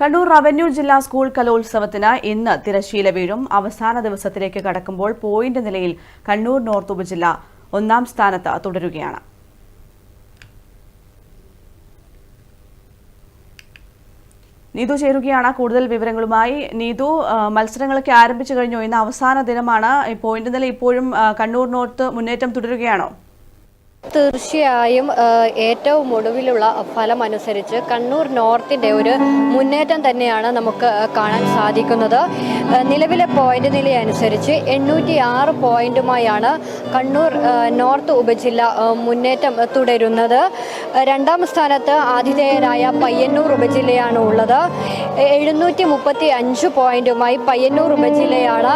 Kannur revenue ജില്ലാ school കലോത്സവത്തിന് ഇന്ന് തിരശ്ശീല വീഴും. അവസാന ദിവസത്തിലേക്ക് കടക്കുമ്പോൾ പോയിന്റ് നിലയിൽ കണ്ണൂർ നോർത്ത് ഉപജില്ല ഒന്നാം സ്ഥാനത്ത് തുടരുകയാണ്. നീതു ചേരുകയാണ്. കൂടുതൽ വിവരങ്ങളുമായി നീതു മത്സരങ്ങളൊക്കെ ആരംഭിച്ചു കഴിഞ്ഞു. ഇന്ന് അവസാന ദിനമാണ്. പോയിന്റ് നില ഇപ്പോഴും കണ്ണൂർ നോർത്ത് മുന്നേറ്റം തുടരുകയാണോ? തീർച്ചയായും ഏറ്റവും ഒടുവിലുള്ള ഫലം അനുസരിച്ച് കണ്ണൂർ നോർത്തിന്റെ ഒരു മുന്നേറ്റം തന്നെയാണ് നമുക്ക് കാണാൻ സാധിക്കുന്നത്. നിലവിലെ പോയിന്റ് നില അനുസരിച്ച് എണ്ണൂറ്റി ആറ് പോയിന്റുമായാണ് കണ്ണൂർ നോർത്ത് ഉപജില്ല മുന്നേറ്റം തുടരുന്നത്. രണ്ടാം സ്ഥാനത്ത് ആതിഥേയരായ പയ്യന്നൂർ ഉപജില്ലയാണ് ഉള്ളത്. എഴുന്നൂറ്റി മുപ്പത്തി അഞ്ച് പോയിന്റുമായി പയ്യന്നൂർ ഉപജില്ലയാണ്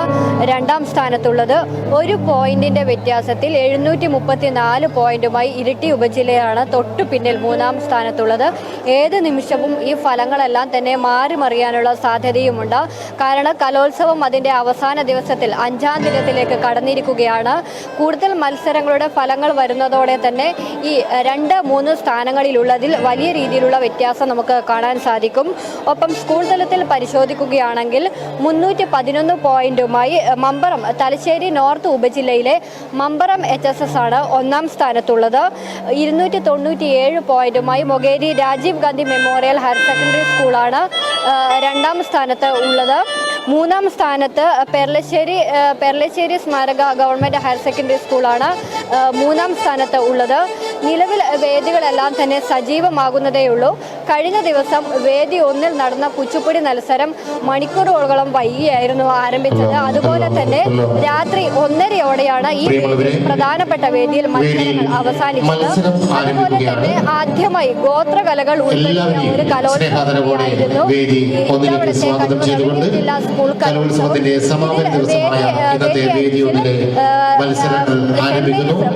രണ്ടാം സ്ഥാനത്തുള്ളത്. ഒരു പോയിന്റിന്റെ വ്യത്യാസത്തിൽ എഴുന്നൂറ്റി മുപ്പത്തി നാല് പോയിന്റുമായി ഇരിട്ടി ഉപജില്ലയാണ് തൊട്ടു പിന്നിൽ മൂന്നാം സ്ഥാനത്തുള്ളത്. ഏത് നിമിഷവും ഈ ഫലങ്ങളെല്ലാം തന്നെ മാറി മറിയാനുള്ള സാധ്യതയുമുണ്ട്. കാരണം കലോത്സവം അതിന്റെ അവസാന ദിവസത്തിൽ അഞ്ചാം ദിനത്തിലേക്ക് കടന്നിരിക്കുകയാണ്. കൂടുതൽ മത്സരങ്ങളുടെ ഫലങ്ങൾ വരുന്നതോടെ തന്നെ ഈ രണ്ട് മൂന്ന് സ്ഥാനങ്ങളിലുള്ളതിൽ വലിയ രീതിയിലുള്ള വ്യത്യാസം നമുക്ക് കാണാൻ സാധിക്കും. ഒപ്പം സ്കൂൾ തലത്തിൽ പരിശോധിക്കുകയാണെങ്കിൽ മുന്നൂറ്റി പതിനൊന്ന് പോയിന്റുമായി മമ്പറം തലശ്ശേരി നോർത്ത് ഉപജില്ലയിലെ മമ്പറം എച്ച് എസ് എസ് ആണ് ഒന്നാം സ്ഥാനത്തുള്ളത്. ഇരുന്നൂറ്റി തൊണ്ണൂറ്റി ഏഴ് പോയിന്റുമായി Mokeri Rajiv Gandhi memorial higher secondary സ്കൂളാണ് രണ്ടാം സ്ഥാനത്ത് ഉള്ളത്. മൂന്നാം സ്ഥാനത്ത് പെർലശ്ശേരി പെർലശ്ശേരി സ്മാരക ഗവൺമെന്റ് ഹയർ സെക്കൻഡറി സ്കൂളാണ് മൂന്നാം സ്ഥാനത്ത് ഉള്ളത്. നിലവിൽ വേദികളെല്ലാം തന്നെ സജീവമാകുന്നതേയുള്ളൂ. കഴിഞ്ഞ ദിവസം വേദി ഒന്നിൽ നടന്ന കുച്ചിപ്പുടി മത്സരം മണിക്കൂറുകളോളം വൈകിയായിരുന്നു ആരംഭിച്ചത്. അതുപോലെ തന്നെ രാത്രി ഒന്നരയോടെയാണ് ഈ പ്രധാനപ്പെട്ട വേദിയിൽ മത്സരങ്ങൾ അവസാനിച്ചത്. അതുപോലെ തന്നെ ആദ്യമായി ഗോത്രകലകൾ ഉൾപ്പെടുത്തിയ ഒരു കലോത്സവമായിരുന്നു സ്വാഗതം കണ്ണൂർ ജില്ലാ സ്കൂൾ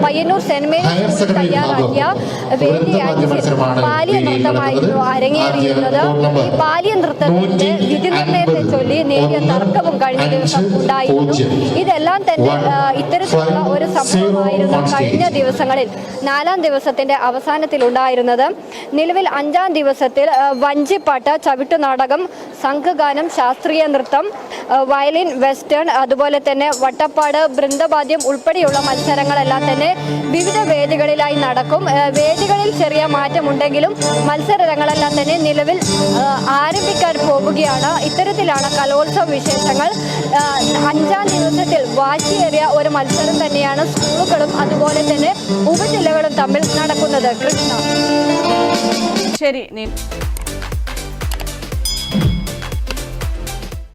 പയ്യന്നൂർ സെന്റ് മേരീസ് തയ്യാറാക്കിയ വിഭാഗം വേദി വൃന്ദവാദ്യ അഞ്ചിൽ മത്സരമാണ് പാലിയ നൃത്തമായിരുന്നു. അരങ്ങേറിയിരുന്നത് ഈ പാലിയ നൃത്തത്തിന്റെ വിധി നിർണയത്തെ അൻപത്. നേരിയ തർക്കവും കഴിഞ്ഞ ദിവസം ഉണ്ടായിരുന്നു. ഇതെല്ലാം തന്നെ ഇത്തരത്തിലുള്ള ഒരു സംഭവമായിരുന്നു കഴിഞ്ഞ ദിവസങ്ങളിൽ. നാലാം ദിവസത്തിന്റെ അവസാനത്തിൽ ഉണ്ടായിരുന്നത് നിലവിൽ അഞ്ചാം ദിവസത്തിൽ വഞ്ചിപ്പാട്ട് ചവിട്ടുനാടകം സംഘഗാനം ശാസ്ത്രീയ നൃത്തം വയലിൻ വെസ്റ്റേൺ അതുപോലെ തന്നെ വട്ടപ്പാട് ബൃന്ദവാദ്യം ഉൾപ്പെടെയുള്ള മത്സരങ്ങളെല്ലാം തന്നെ വിവിധ വേദികളിലായി നടക്കും. വേദികളിൽ ചെറിയ മാറ്റമുണ്ടെങ്കിലും മത്സരങ്ങളെല്ലാം തന്നെ നിലവിൽ ആ, പോവുകയാണ് ഇത്തരത്തിലാണ് കലോത്സവ വിശേഷങ്ങൾ അഞ്ചാം ദിവസത്തിൽ വാശിയേറിയ ഒരു മത്സരം തന്നെയാണ് സ്കൂളുകളും അതുപോലെ തന്നെ ഉപജില്ലകളും തമ്മിൽ നടക്കുന്നത്. കൃഷ്ണ. ശരി